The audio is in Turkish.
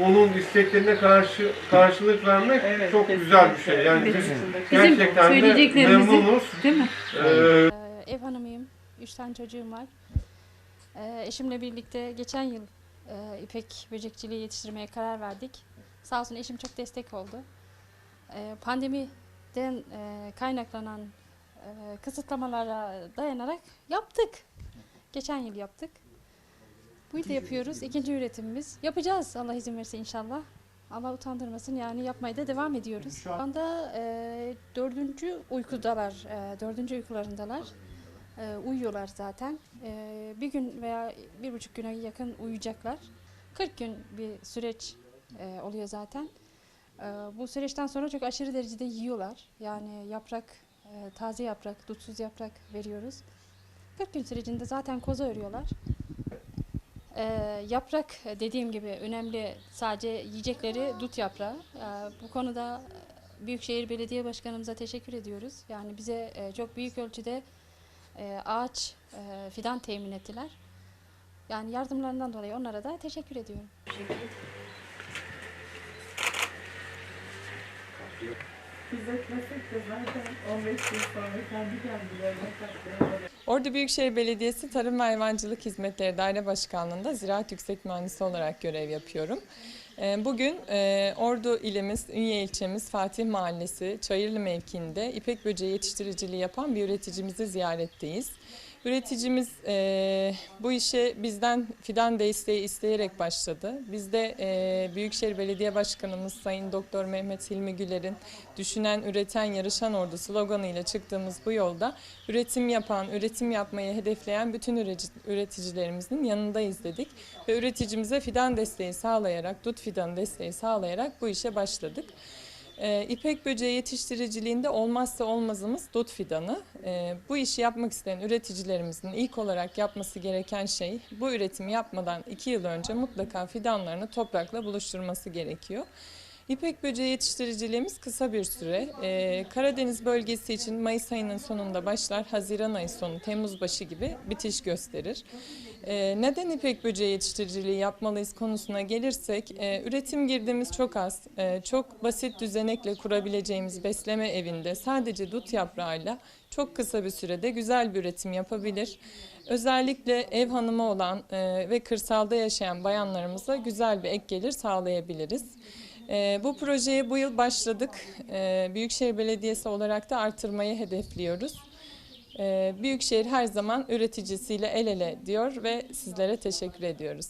onun isteklerine karşı karşılık vermek Evet, çok kesinlikle. güzel bir şey. Yani biz Bizim gerçekten de memnunuz. Değil mi? Ee, Ee, ev hanımıyım. Üç tane çocuğum var. Ee, eşimle birlikte geçen yıl e, ipek böcekçiliği yetiştirmeye karar verdik. Sağ olsun eşim çok destek oldu. Ee, pandemiden e, kaynaklanan e, kısıtlamalara dayanarak yaptık. Geçen yıl yaptık. Bu yıl da yapıyoruz. İkinci üretimimiz. Yapacağız Allah izin verirse inşallah. Allah utandırmasın yani yapmaya da devam ediyoruz. Şu anda e, dördüncü uykudalar, e, dördüncü uykularındalar. E, uyuyorlar zaten. E, bir gün veya bir buçuk güne yakın uyuyacaklar. 40 gün bir süreç e, oluyor zaten. E, bu süreçten sonra çok aşırı derecede yiyorlar. Yani yaprak, e, taze yaprak, dutsuz yaprak veriyoruz. 40 gün sürecinde zaten koza örüyorlar. E, yaprak dediğim gibi önemli sadece yiyecekleri dut yaprağı. E, bu konuda e, Büyükşehir Belediye Başkanımıza teşekkür ediyoruz. Yani bize e, çok büyük ölçüde e, ağaç, e, fidan temin ettiler. Yani yardımlarından dolayı onlara da teşekkür ediyorum. Biz etmesek de zaten 15 yıl sonra kendi kendilerine katlanıyorlar. Ordu Büyükşehir Belediyesi Tarım ve Hayvancılık Hizmetleri Daire Başkanlığı'nda Ziraat Yüksek Mühendisi olarak görev yapıyorum. Ee, Bugün e, Ordu ilimiz, Ünye ilçemiz, Fatih Mahallesi, Çayırlı mevkiinde ipek böceği yetiştiriciliği yapan bir üreticimizi ziyaretteyiz. Üreticimiz e, bu işe bizden fidan desteği isteyerek başladı. Biz de e, Büyükşehir Belediye Başkanımız Sayın Doktor Mehmet Hilmi Güler'in düşünen, üreten, yarışan ordu sloganıyla çıktığımız bu yolda üretim yapan, üretim yapmayı hedefleyen bütün üretici- üreticilerimizin yanındayız dedik. Ve üreticimize fidan desteği sağlayarak, dut fidan desteği sağlayarak bu işe başladık. Ee, İpek böceği yetiştiriciliğinde olmazsa olmazımız dut fidanı. Ee, bu işi yapmak isteyen üreticilerimizin ilk olarak yapması gereken şey bu üretimi yapmadan iki yıl önce mutlaka fidanlarını toprakla buluşturması gerekiyor. İpek böceği yetiştiriciliğimiz kısa bir süre. Ee, Karadeniz bölgesi için Mayıs ayının sonunda başlar, Haziran ayı sonu, Temmuz başı gibi bitiş gösterir. Ee, neden ipek böceği yetiştiriciliği yapmalıyız konusuna gelirsek, e, üretim girdimiz çok az. E, çok basit düzenekle kurabileceğimiz besleme evinde sadece dut yaprağıyla çok kısa bir sürede güzel bir üretim yapabilir. Özellikle ev hanımı olan e, ve kırsalda yaşayan bayanlarımıza güzel bir ek gelir sağlayabiliriz. Ee, bu projeye bu yıl başladık. Ee, Büyükşehir Belediyesi olarak da artırmayı hedefliyoruz. Ee, Büyükşehir her zaman üreticisiyle el ele diyor ve sizlere teşekkür ediyoruz.